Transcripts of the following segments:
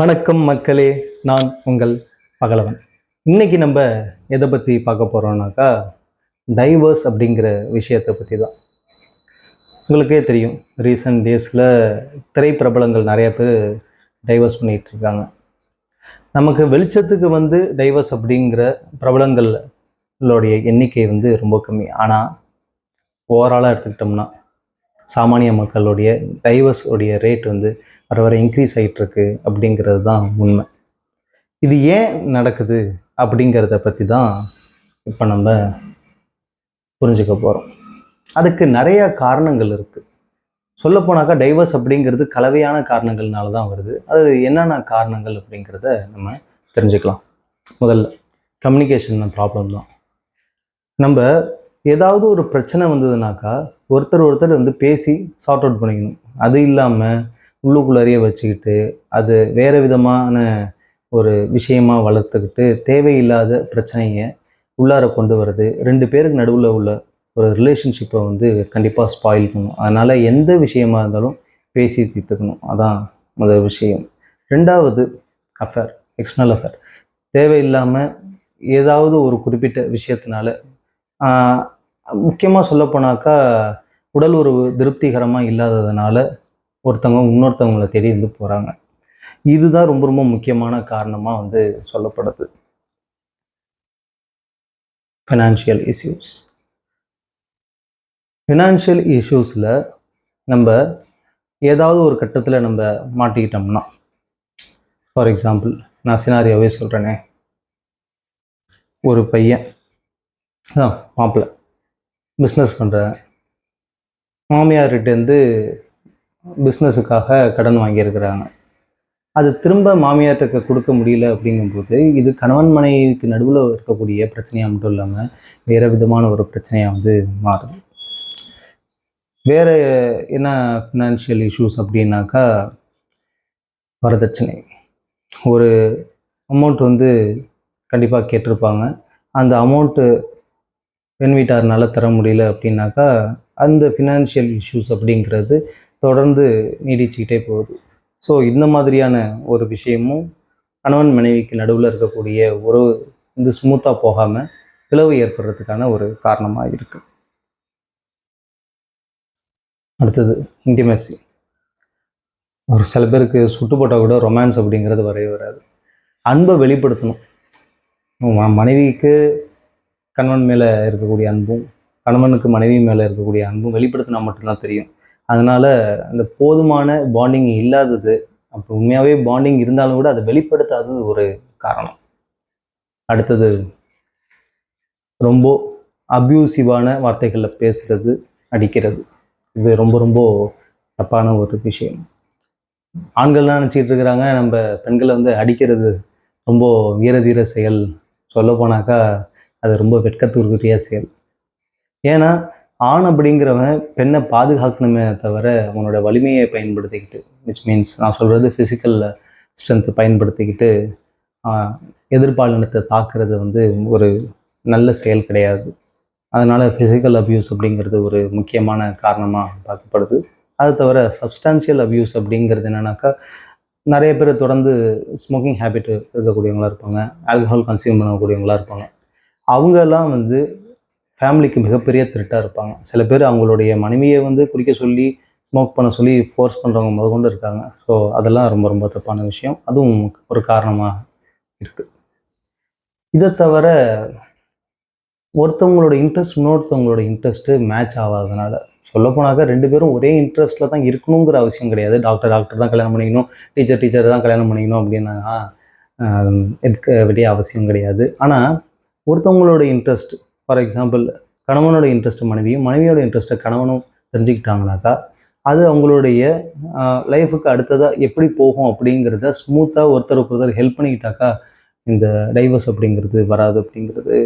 வணக்கம் மக்களே நான் உங்கள் பகலவன். இன்னைக்கு நம்ம எதை பற்றி பார்க்க போகிறோம்னாக்கா டைவர்ஸ் அப்படிங்கிற விஷயத்தை பற்றி தான் உங்களுக்கே தெரியும் ரீசன்ட் டேஸில் திரைப்பிரபலங்கள் நிறைய பேர் டைவர்ஸ் பண்ணிகிட்டு இருக்காங்க. நமக்கு வெளிச்சத்துக்கு வந்து டைவர்ஸ் அப்படிங்கிற பிரபலங்களுடைய எண்ணிக்கை வந்து ரொம்ப கம்மி. ஆனால் ஓவராலாக எடுத்துக்கிட்டோம்னா சாமானிய மக்களுடைய டைவர்ஸ் உடைய ரேட் வந்து வர வர இன்க்ரீஸ் ஆகிட்டுருக்கு அப்படிங்கிறது தான் உண்மை. இது ஏன் நடக்குது அப்படிங்கிறத பற்றி தான் இப்போ நம்ம புரிஞ்சுக்க போகிறோம் அதுக்கு நிறைய காரணங்கள் இருக்குது சொல்லப்போனாக்கா டைவர்ஸ் அப்படிங்கிறது கலவையான காரணங்கள்னால தான் வருது. அது என்னென்ன காரணங்கள் அப்படிங்கிறத நம்ம தெரிஞ்சுக்கலாம். முதல்ல கம்யூனிகேஷன் ப்ராப்ளம் தான். நம்ம ஏதாவது ஒரு பிரச்சனை வந்ததுனாக்கா ஒருத்தர் ஒருத்தர் வந்து பேசி சார்ட் அவுட் பண்ணிக்கணும். அது இல்லாமல் உள்ளுக்குள்ளாரியே வச்சுக்கிட்டு அது வேறு விதமான ஒரு விஷயமா வளர்த்துக்கிட்டு தேவையில்லாத பிரச்சனையை உள்ளார கொண்டு வர்றது ரெண்டு பேருக்கு நடுவில் உள்ள ஒரு ரிலேஷன்ஷிப்பை வந்து கண்டிப்பாக ஸ்பாயில் பண்ணும். அதனால் எந்த விஷயமா இருந்தாலும் பேசி தீர்த்துக்கணும். அதான் முதல் விஷயம். ரெண்டாவது அஃபேர் எக்ஸ்டர்னல் அஃபேர் தேவையில்லாமல் ஏதாவது ஒரு குறிப்பிட்ட விஷயத்தினால முக்கியமாக சொல்லப்போனாக்கா உடல் உறவு திருப்திகரமாக இல்லாததுனால ஒருத்தவங்க இன்னொருத்தவங்களை தேடி வந்து போகிறாங்க இதுதான் ரொம்ப ரொம்ப முக்கியமான காரணமாக வந்து சொல்லப்படுது. ஃபினான்ஷியல் இஷ்யூஸ் ஃபினான்ஷியல் இஷ்யூஸில் நம்ம ஏதாவது ஒரு கட்டத்தில் நம்ம மாட்டிக்கிட்டோம்னா ஃபார் எக்ஸாம்பிள் நான் சினாரியாவே சொல்கிறேனே ஒரு பையன் அதான் மாப்பிள்ளை. பிஸ்னஸ் பண்ணுறேன் மாமியார்கிட்டேருந்து பிஸ்னஸுக்காக கடன் வாங்கியிருக்கிறாங்க. அது திரும்ப மாமியார்கிட்ட கொடுக்க முடியல அப்படிங்கும்போது இது கணவன் மனைவிக்கு நடுவில் இருக்கக்கூடிய பிரச்சனையாக மட்டும் இல்லாமல் வேறு விதமான ஒரு பிரச்சனையாக வந்து மாறுது. வேறு என்ன ஃபினான்ஷியல் இஷ்யூஸ் அப்படின்னாக்கா வரதட்சணை. ஒரு அமௌண்ட் வந்து கண்டிப்பாக கேட்டிருப்பாங்க. அந்த அமௌண்ட்டு பெண் வீட்டார்னால தர முடியல அப்படின்னாக்கா அந்த ஃபினான்ஷியல் இஷ்யூஸ் அப்படிங்கிறது தொடர்ந்து நீடிச்சுக்கிட்டே போகுது. ஸோ இந்த மாதிரியான ஒரு விஷயமும் கணவன் மனைவிக்கு நடுவில் இருக்கக்கூடிய ஒரு இது ஸ்மூத்தாக போகாமல் பிளவு ஏற்படுறதுக்கான ஒரு காரணமாக இருக்குது அடுத்தது இன்டிமெசி ஒரு சில பேருக்கு சுட்டு போட்டால் கூட ரொமான்ஸ் அப்படிங்கிறது வரைய வராது. அன்பை வெளிப்படுத்தணும். மனைவிக்கு கணவன் மேலே இருக்கக்கூடிய அன்பும் கணவனுக்கு மனைவி மேலே இருக்கக்கூடிய அன்பும் வெளிப்படுத்தினா மட்டும்தான் தெரியும். அதனால் அந்த போதுமான பாண்டிங் இல்லாதது அப்போ உண்மையாகவே பாண்டிங் இருந்தாலும் கூட அதை வெளிப்படுத்தாதது ஒரு காரணம். அடுத்தது ரொம்ப அப்யூசிவான வார்த்தைகளில் பேசுகிறது அடிக்கிறது. இது ரொம்ப ரொம்ப தப்பான ஒரு விஷயம். ஆண்கள்லாம் நினச்சிக்கிட்டு இருக்கிறாங்க நம்ம பெண்களை வந்து அடிக்கிறது ரொம்ப வீரதீர செயல். சொல்ல போனாக்கா அது ரொம்ப வெட்கத்துக்குரிய செயல். ஏன்னா ஆண் அப்படிங்கிறவன் பெண்ணை பாதுகாக்கணுமே தவிர அவனோட வலிமையை பயன்படுத்திக்கிட்டு விச் மீன்ஸ் நான் சொல்கிறது ஃபிசிக்கல் ஸ்ட்ரென்த்தை பயன்படுத்திக்கிட்டு எதிர்பாலினத்தை தாக்குறது வந்து ஒரு நல்ல செயல் கிடையாது. அதனால் ஃபிசிக்கல் அப்யூஸ் அப்படிங்கிறது ஒரு முக்கியமான காரணமாக பார்க்கப்படுது. அது தவிர சப்ஸ்டான்ஷியல் அப்யூஸ் அப்படிங்கிறது என்னென்னாக்கா நிறைய பேர் தொடர்ந்து ஸ்மோக்கிங் ஹேபிட் இருக்கக்கூடியவங்களா இருப்பாங்க ஆல்கஹால் கன்சியூம் பண்ணக்கூடியவங்களா இருப்பாங்க. அவங்கெல்லாம் வந்து ஃபேமிலிக்கு மிகப்பெரிய த்ரெட்டாக இருப்பாங்க. சில பேர் அவங்களுடைய மனைவியை வந்து குடிக்க சொல்லி ஸ்மோக் பண்ண சொல்லி ஃபோர்ஸ் பண்ணுறவங்க முதற்கொண்டு இருக்காங்க. ஸோ அதெல்லாம் ரொம்ப ரொம்ப தப்பான விஷயம். அதுவும் ஒரு காரணமாக இருக்குது இதை தவிர ஒருத்தவங்களோட இன்ட்ரெஸ்ட் இன்னொருத்தவங்களோட இன்ட்ரெஸ்ட்டு மேட்ச் ஆகாதனால. சொல்லப்போனாக்கா ரெண்டு பேரும் ஒரே இன்ட்ரெஸ்ட்டில் தான் இருக்கணுங்கிற அவசியம் கிடையாது. டாக்டர் டாக்டர் தான் கல்யாணம் பண்ணிக்கணும். டீச்சர் டீச்சர் தான் கல்யாணம் பண்ணிக்கணும் அப்படின்னா இருக்க வேண்டிய அவசியம் கிடையாது. ஆனால் ஒருத்தவங்களோட இன்ட்ரெஸ்ட் ஃபார் எக்ஸாம்பிள் கணவனோட இன்ட்ரெஸ்ட் மனைவியும் மனைவியோட இன்ட்ரெஸ்ட்டை கணவனும் தெரிஞ்சுக்கிட்டாங்கனாக்கா அது அவங்களுடைய லைஃபுக்கு அடுத்ததாக எப்படி போகும் அப்படிங்கிறத ஸ்மூத்தாக ஒருத்தர் ஒருத்தர் ஹெல்ப் பண்ணிக்கிட்டாக்கா இந்த டைவர்ஸ் அப்படிங்கிறது வராது அப்படிங்கிறது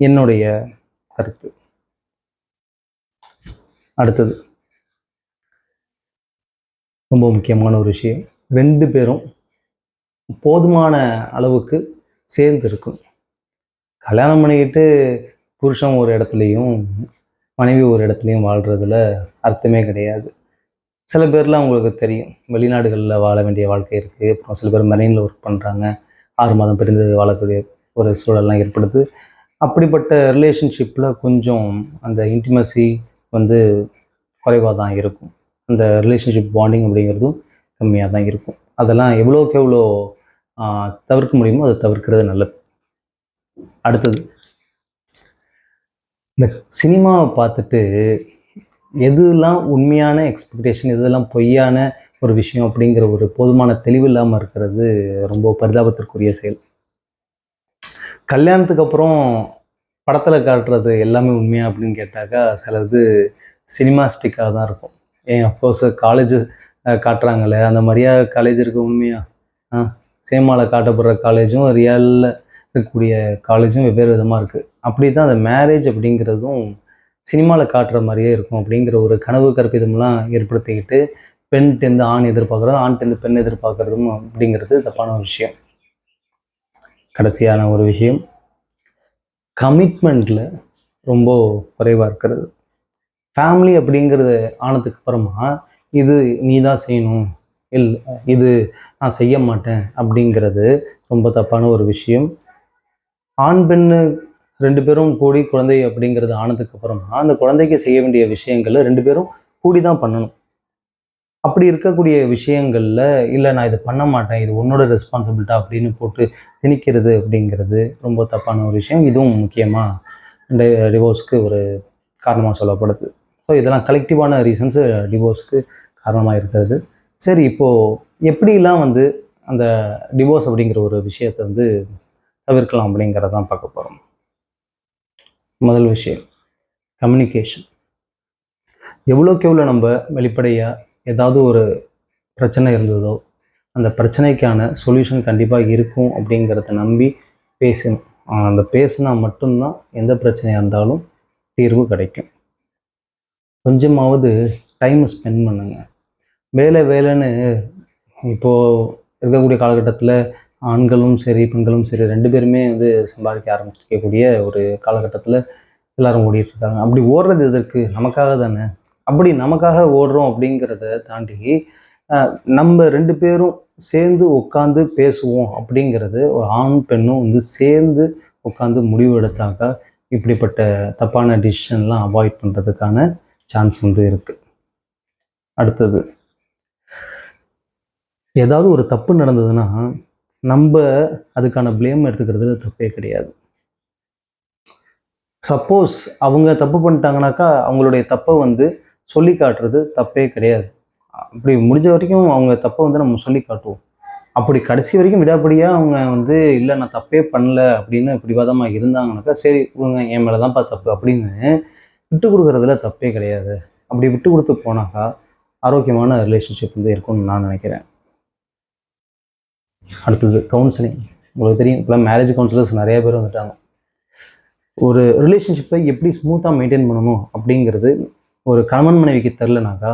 என்னுடைய கருத்து. அடுத்தது. ரொம்ப முக்கியமான ஒரு விஷயம். ரெண்டு பேரும் போதுமான அளவுக்கு சேர்ந்து இருக்கும். கல்யாணம் பண்ணிக்கிட்டு புருஷன் ஒரு இடத்துலையும் மனைவி ஒரு இடத்துலையும் வாழ்கிறதுல அர்த்தமே கிடையாது. சில பேர்லாம் அவங்களுக்கு தெரியும். வெளிநாடுகளில் வாழ வேண்டிய வாழ்க்கை இருக்குது அப்புறம் சில பேர் மெரெயினில் ஒர்க் பண்ணுறாங்க ஆறு மாதம் பிரிந்து வாழக்கூடிய ஒரு சூழல்லாம் ஏற்படுது. அப்படிப்பட்ட ரிலேஷன்ஷிப்பில் கொஞ்சம் அந்த இன்டிமசி வந்து குறைவாக தான் இருக்கும். அந்த ரிலேஷன்ஷிப் பாண்டிங் அப்படிங்கிறதும் கம்மியாக தான் இருக்கும். அதெல்லாம் எவ்வளோக்கு எவ்வளோ தவிர்க்க முடியுமோ அதை தவிர்க்கிறது நல்லது. அடுத்தது. இந்த சினிமாவை பார்த்துட்டு எதுலாம் உண்மையான எக்ஸ்பெக்டேஷன் எதெல்லாம் பொய்யான ஒரு விஷயம் அப்படிங்கிற ஒரு போதுமான தெளிவு இல்லாமல் இருக்கிறது ரொம்ப பரிதாபத்திற்குரிய செயல். கல்யாணத்துக்கு அப்புறம் படத்தில் காட்டுறது எல்லாமே உண்மையா அப்படின்னு கேட்டாக்கா சிலது சினிமாஸ்டிக்காக தான் இருக்கும். ஏன் அஃப்கோர்ஸ் காலேஜ் காட்டுறாங்களே அந்த மாதிரியா காலேஜ் இருக்கு உண்மையா? ஆ சினிமாவில் காட்டப்படுற காலேஜும் ரியலில் இருக்கக்கூடிய காலேஜும் வெவ்வேறு விதமாக இருக்குது அப்படி தான் அந்த மேரேஜ் அப்படிங்கிறதும் சினிமாவில் காட்டுற மாதிரியே இருக்கும் அப்படிங்கிற ஒரு கனவு கற்பிதம்லாம் ஏற்படுத்திக்கிட்டு பெண்கிட்டேருந்து ஆண் எதிர்பார்க்குறதும் ஆண்கிட்டேருந்து பெண் எதிர்பார்க்குறதும் அப்படிங்கிறது தப்பான ஒரு விஷயம். கடைசியான ஒரு விஷயம். கமிட்மெண்ட்டில் ரொம்ப குறைவாக இருக்கிறது. ஃபேமிலி அப்படிங்கிறது ஆனதுக்கு அப்புறமா இது நீ தான் செய்யணும் இல்லை இது நான் செய்ய மாட்டேன் அப்படிங்கிறது ரொம்ப தப்பான ஒரு விஷயம். ஆண் பெண்ணு ரெண்டு பேரும் கூடி குழந்தை அப்படிங்கிறது ஆனதுக்கு அப்புறமா அந்த குழந்தைக்கு செய்ய வேண்டிய விஷயங்களை ரெண்டு பேரும் கூடி தான் பண்ணணும். அப்படி இருக்கக்கூடிய விஷயங்களில் இல்லை நான் இதை பண்ண மாட்டேன். இது உன்னோட ரெஸ்பான்சிபிலிட்டா அப்படின்னு போட்டு திணிக்கிறது அப்படிங்கிறது ரொம்ப தப்பான ஒரு விஷயம். இதுவும் முக்கியமாக டிவோர்ஸ்க்கு ஒரு காரணமாக சொல்லப்படுது. ஸோ இதெல்லாம் கலெக்டிவான ரீசன்ஸு டிவோர்ஸ்க்கு காரணமாக இருக்கிறது. சரி இப்போது எப்படிலாம் வந்து அந்த டிவோர்ஸ் அப்படிங்கிற ஒரு விஷயத்தை வந்து தவிர்க்கலாம் அப்படிங்கிறதான் பார்க்க போகிறோம் முதல் விஷயம் கம்யூனிகேஷன் எவ்வளோக்கு எவ்வளோ நம்ம வெளிப்படையாக ஏதாவது ஒரு பிரச்சனை இருந்ததோ அந்த பிரச்சனைக்கான சொல்யூஷன் கண்டிப்பாக இருக்கும் அப்படிங்கிறத நம்பி பேசணும். அந்த பேசினா மட்டும்தான் எந்த பிரச்சனையாக இருந்தாலும் தீர்வு கிடைக்கும். கொஞ்சமாவது டைம் ஸ்பெண்ட் பண்ணுங்க. வேலை வேலைன்னு இப்போது இருக்கக்கூடிய காலகட்டத்தில் ஆண்களும் சரி பெண்களும் சரி ரெண்டு பேருமே வந்து சம்பாதிக்க ஆரம்பிக்கக்கூடிய ஒரு காலகட்டத்தில் எல்லாரும் ஓடிட்டுருக்காங்க. அப்படி ஓடுறது எதற்கு? நமக்காக தானே. அப்படி நமக்காக ஓடுறோம் அப்படிங்கிறத தாண்டி நம்ம ரெண்டு பேரும் சேர்ந்து உட்காந்து பேசுவோம் அப்படிங்கிறது ஒரு ஆண் பெண்ணும் வந்து சேர்ந்து உட்காந்து முடிவு எடுத்தாக்கா இப்படிப்பட்ட தப்பான டிசிஷன்லாம் அவாய்ட் பண்ணுறதுக்கான சான்ஸ் வந்து இருக்குது அடுத்தது ஏதாவது ஒரு தப்பு நடந்ததுன்னா நம்ம அதுக்கான ப்ளேம் எடுத்துக்கிறதுல தப்பே கிடையாது. சப்போஸ் அவங்க தப்பு பண்ணிட்டாங்கனாக்கா அவங்களுடைய தப்பை வந்து சொல்லி காட்டுறது தப்பே கிடையாது. அப்படி முடிஞ்ச வரைக்கும் அவங்க தப்பை வந்து நம்ம சொல்லி காட்டுவோம். அப்படி கடைசி வரைக்கும் விடாப்படியாக அவங்க வந்து இல்லை நான் தப்பே பண்ணல அப்படின்னு பிடிவாதமாக இருந்தாங்கனாக்கா சரி இவங்க என் மேலே தான்ப்பா தப்பு அப்படின்னு விட்டு கொடுக்குறதுல தப்பே கிடையாது. அப்படி விட்டு கொடுத்து போனாக்கா ஆரோக்கியமான ரிலேஷன்ஷிப் வந்து இருக்கும்னு நான் நினைக்கிறேன். அடுத்தது கவுன்சிலிங் உங்களுக்கு தெரியும் இப்போலாம் மேரேஜ் கவுன்சிலர்ஸ் நிறைய பேர் வந்துட்டாங்க. ஒரு ரிலேஷன்ஷிப்பை எப்படி ஸ்மூத்தாக மெயின்டைன் பண்ணணும் அப்படிங்கிறது ஒரு கணவன் மனைவிக்கு தெரிலனாக்கா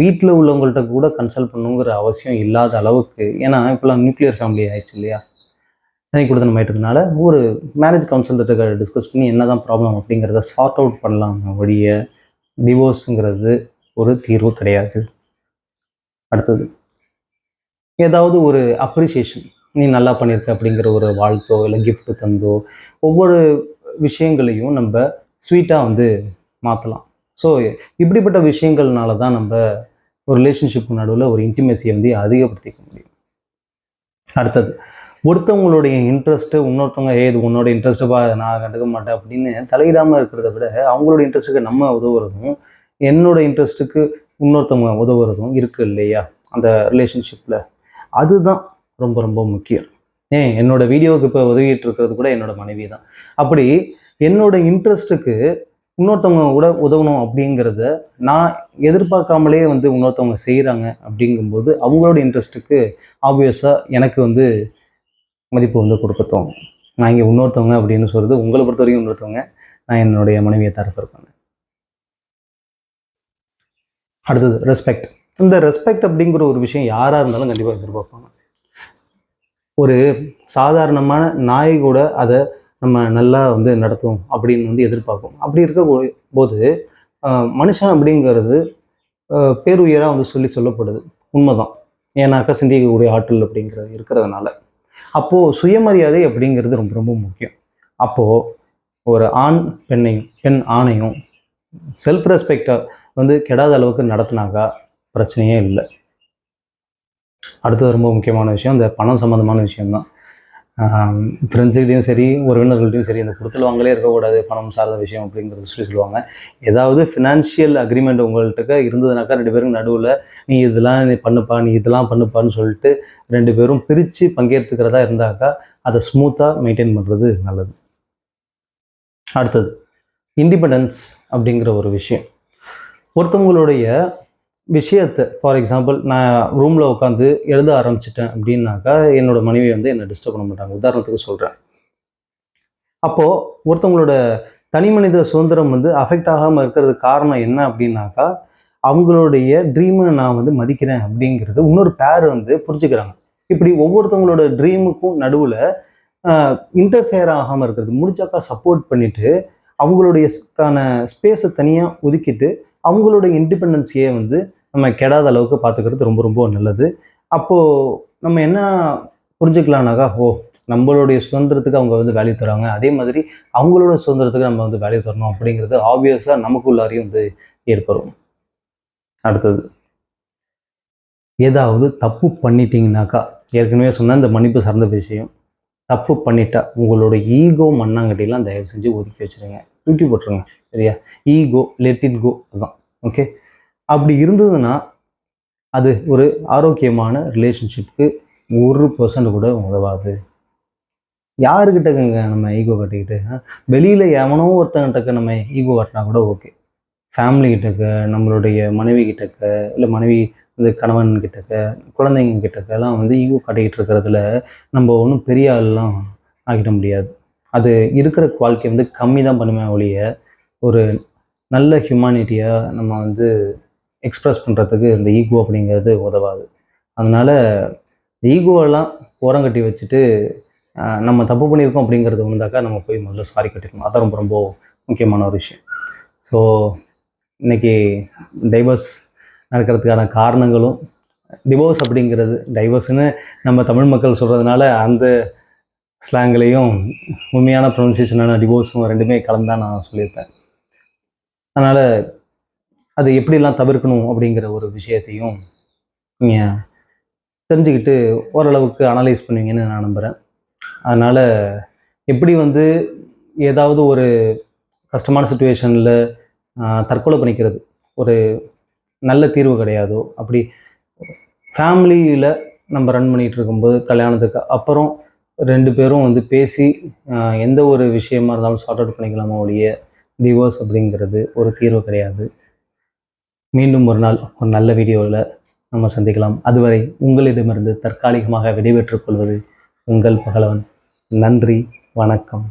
வீட்டில் உள்ளவங்கள்ட்ட கூட கன்சல்ட் பண்ணுங்கிற அவசியம் இல்லாத அளவுக்கு ஏன்னா இப்போலாம் நியூக்ளியர் ஃபேமிலி ஆயிடுச்சு இல்லையா? தனி கொடுத்தனம் ஆயிட்டதுனால ஒரு மேரேஜ் கவுன்சிலர்கிட்ட டிஸ்கஸ் பண்ணி என்ன தான் ப்ராப்ளம் அப்படிங்கிறத சார்ட் அவுட் பண்ணலாம் வழியை டிவோர்ஸுங்கிறது ஒரு தீர்வு கிடையாது. அடுத்தது ஏதாவது ஒரு அப்ரிசியேஷன் நீ நல்லா பண்ணியிருக்க அப்படிங்கிற ஒரு வாழ்த்தோ இல்லை கிஃப்ட்டு தந்தோ ஒவ்வொரு விஷயங்களையும் நம்ம ஸ்வீட்டாக வந்து மாற்றலாம் ஸோ இப்படிப்பட்ட விஷயங்கள்னால தான் நம்ம ஒரு ரிலேஷன்ஷிப் நடுவில் ஒரு இன்டிமேசியை வந்து அதிகப்படுத்திக்க முடியும். அடுத்தது ஒருத்தவங்களுடைய இன்ட்ரெஸ்ட்டு இன்னொருத்தவங்க ஏ இது உன்னோட இன்ட்ரெஸ்ட்டுப்பா நான் கண்டுக்க மாட்டேன் அப்படின்னு தலையிடாமல் இருக்கிறத விட அவங்களோட இன்ட்ரெஸ்ட்டுக்கு நம்ம உதவுறதும் என்னோட இன்ட்ரெஸ்ட்டுக்கு இன்னொருத்தவங்க உதவுறதும் இருக்குது இல்லையா? அந்த ரிலேஷன்ஷிப்பில் அதுதான் ரொம்ப ரொம்ப முக்கியம். ஏன்? என்னோட வீடியோவுக்கு இப்போ உதவிட்டு இருக்கிறது கூட என்னோட மனைவி தான் அப்படி என்னோட இன்ட்ரெஸ்ட்டுக்கு இன்னொருத்தவங்க கூட உதவணும் அப்படிங்கிறத நான் எதிர்பார்க்காமலே வந்து இன்னொருத்தவங்க செய்கிறாங்க அப்படிங்கும்போது அவங்களோட இன்ட்ரெஸ்ட்டுக்கு ஆப்வியஸாக எனக்கு வந்து மதிப்பு வந்து கொடுக்க தோணும். நான் இங்கே இன்னொருத்தவங்க அப்படின்னு சொல்கிறது உங்களை பொறுத்த வரைக்கும் இன்னொருத்தவங்க நான் என்னுடைய மனைவியை தரப்பு இருப்பேன் அடுத்தது ரெஸ்பெக்ட் இந்த ரெஸ்பெக்ட் அப்படிங்கிற ஒரு விஷயம் யாராக இருந்தாலும் கண்டிப்பாக எதிர்பார்ப்பாங்க. ஒரு சாதாரணமான நாய் கூட அதை நம்ம நல்லா வந்து நடத்தும் அப்படின்னு வந்து எதிர்பார்க்கும் அப்படி இருக்க போது மனுஷன் அப்படிங்கிறது பேர் உயராக வந்து சொல்லி சொல்லப்படுது. உண்மைதான். ஏன்னாக்கா சிந்திக்கக்கூடிய ஆற்றல் அப்படிங்கிறது இருக்கிறதுனால. அப்போது சுயமரியாதை அப்படிங்கிறது ரொம்ப ரொம்ப முக்கியம். அப்போது ஒரு ஆண் பெண்ணையும் பெண் ஆணையும் செல்ஃப் ரெஸ்பெக்டை வந்து கெடாத அளவுக்கு நடத்தினாக்கா பிரச்சனையே இல்லை. அடுத்தது ரொம்ப முக்கியமான விஷயம் இந்த பணம் சம்மந்தமான விஷயம்தான். ஃப்ரெண்ட்ஸுக்கிட்டையும் சரி உறவினர்கள்ட்டையும் சரி இந்த கொடுத்தல் வாங்கலே இருக்கக்கூடாது பணம் சார்ந்த விஷயம் அப்படிங்கிறது சொல்லி சொல்லுவாங்க. ஏதாவது ஃபினான்ஷியல் அக்ரிமெண்ட் உங்கள்கிட்ட இருந்ததுனாக்கா ரெண்டு பேரும் நடுவில் நீ இதெல்லாம் நீ பண்ணுப்பா நீ இதெல்லாம் பண்ணுப்பான்னு சொல்லிட்டு ரெண்டு பேரும் பிரித்து பங்கேற்றுக்கிறதா இருந்தாக்கா அதை ஸ்மூத்தாக மெயின்டைன் பண்ணுறது நல்லது. அடுத்தது இண்டிபெண்டன்ஸ் அப்படிங்கிற ஒரு விஷயம். ஒருத்தவங்களுடைய விஷயத்தை ஃபார் எக்ஸாம்பிள் நான் ரூமில் உட்காந்து எழுத ஆரம்பிச்சிட்டேன் அப்படின்னாக்கா என்னோட மனைவி வந்து என்னை டிஸ்டர்ப் பண்ண மாட்டாங்க. உதாரணத்துக்கு சொல்கிறேன் அப்போது ஒருத்தவங்களோட தனி மனித சுதந்திரம் வந்து அஃபெக்ட் ஆகாமல் இருக்கிறதுக்கு காரணம் என்ன அப்படின்னாக்கா அவங்களுடைய ட்ரீமை நான் வந்து மதிக்கிறேன் அப்படிங்கிறது இன்னொரு பேர் வந்து புரிஞ்சுக்கிறாங்க. இப்படி ஒவ்வொருத்தவங்களோட ட்ரீமுக்கும் நடுவில் இன்டர்ஃபியர் ஆகாமல் இருக்கிறது. முடிச்சாக்கா சப்போர்ட் பண்ணிவிட்டு அவங்களுடையக்கான ஸ்பேஸை தனியாக ஒதுக்கிட்டு அவங்களோட இண்டிபெண்டன்ஸையே வந்து நம்ம கெடாத அளவுக்கு பார்த்துக்கிறது ரொம்ப ரொம்ப நல்லது. அப்போது நம்ம என்ன புரிஞ்சுக்கலாம்னாக்கா ஓ நம்மளுடைய சுதந்திரத்துக்கு அவங்க வந்து வேல்யூ தராங்க அதே மாதிரி அவங்களோட சுதந்திரத்துக்கு நம்ம வந்து வேல்யூ தரணும் அப்படிங்கிறது ஆப்வியஸாக நமக்குள்ளாரையும் வந்து ஏற்படும். அடுத்தது. ஏதாவது தப்பு பண்ணிட்டீங்கனாக்கா ஏற்கனவே சொன்ன இந்த மன்னிப்பு சார்ந்த விஷயம் தப்பு பண்ணிட்டா உங்களோட ஈகோ மண்ணாங்கட்டிலாம் தயவு செஞ்சு ஒதுக்கி வச்சிருங்க. தூக்கி போட்டுருங்க சரியா? ஈகோ லெட் இட் கோ அதுதான் ஓகே அப்படி இருந்ததுன்னா அது ஒரு ஆரோக்கியமான ரிலேஷன்ஷிப்புக்கு ஒரு பர்சன்ட் கூட உதவாது. யாருக்கிட்டங்க நம்ம ஈகோ கட்டிக்கிட்டு? வெளியில் எவனோ ஒருத்தங்கிட்டக்க நம்ம ஈகோ கட்டினா கூட ஓகே ஃபேமிலி கிட்டக்க நம்மளுடைய மனைவி கிட்டக்க இல்லை மனைவி வந்து கணவன் கிட்டக்க குழந்தைங்க கிட்டக்கெல்லாம் வந்து ஈகோ கட்டிக்கிட்டு இருக்கிறதுல நம்ம ஒன்றும் பெரிய ஆள்லாம் ஆகிட முடியாது. அது இருக்கிற குவாலிட்டி வந்து கம்மி தான் பண்ணுமே ஒழிய ஒரு நல்ல ஹியூமானிட்டியாக நம்ம வந்து எக்ஸ்ப்ரெஸ் பண்ணுறதுக்கு இந்த ஈகோ அப்படிங்கிறது உதவாது. அதனால் ஈகோவெல்லாம் ஓரங்கட்டி வச்சுட்டு நம்ம தப்பு பண்ணியிருக்கோம் அப்படிங்கிறது வந்தாக்கா நம்ம போய் முதல்ல சாரி கட்டிக்கணும் அதான் ரொம்ப ரொம்ப முக்கியமான ஒரு விஷயம். ஸோ இன்றைக்கி டைவர்ஸ் நடக்கிறதுக்கான காரணங்களும் டிவோர்ஸ் அப்படிங்கிறது டைவர்ஸ்னு நம்ம தமிழ் மக்கள் சொல்கிறதுனால அந்த ஸ்லாங்லேயும் உண்மையான ப்ரொனன்சியேஷனான டிவோர்ஸும் ரெண்டுமே கலந்தான் நான் சொல்லியிருப்பேன். அதனால் அது எப்படிலாம் தவிர்க்கணும் அப்படிங்கிற ஒரு விஷயத்தையும் நீங்கள் தெரிஞ்சுக்கிட்டு ஓரளவுக்கு அனலைஸ் பண்ணுவீங்கன்னு நான் நம்புகிறேன் அதனால் எப்படி வந்து ஏதாவது ஒரு கஷ்டமான சுச்சுவேஷனில் தற்கொலை பண்ணிக்கிறது ஒரு நல்ல தீர்வு கிடையாதோ அப்படி ஃபேமிலியில் நம்ம ரன் பண்ணிகிட்டு இருக்கும்போது கல்யாணத்துக்கு அப்புறம் ரெண்டு பேரும் வந்து பேசி எந்த ஒரு விஷயமா இருந்தாலும் சார்ட் அவுட் பண்ணிக்கலாமா ஒழிய டிவோர்ஸ் அப்படிங்கிறது ஒரு தீர்வு கிடையாது. மீண்டும் ஒரு நாள் ஒரு நல்ல வீடியோவில் நம்ம சந்திக்கலாம். அதுவரை உங்களிடமிருந்து தற்காலிகமாக விடைபெற்றுக் கொள்வது உங்கள் பகலவன். நன்றி வணக்கம்.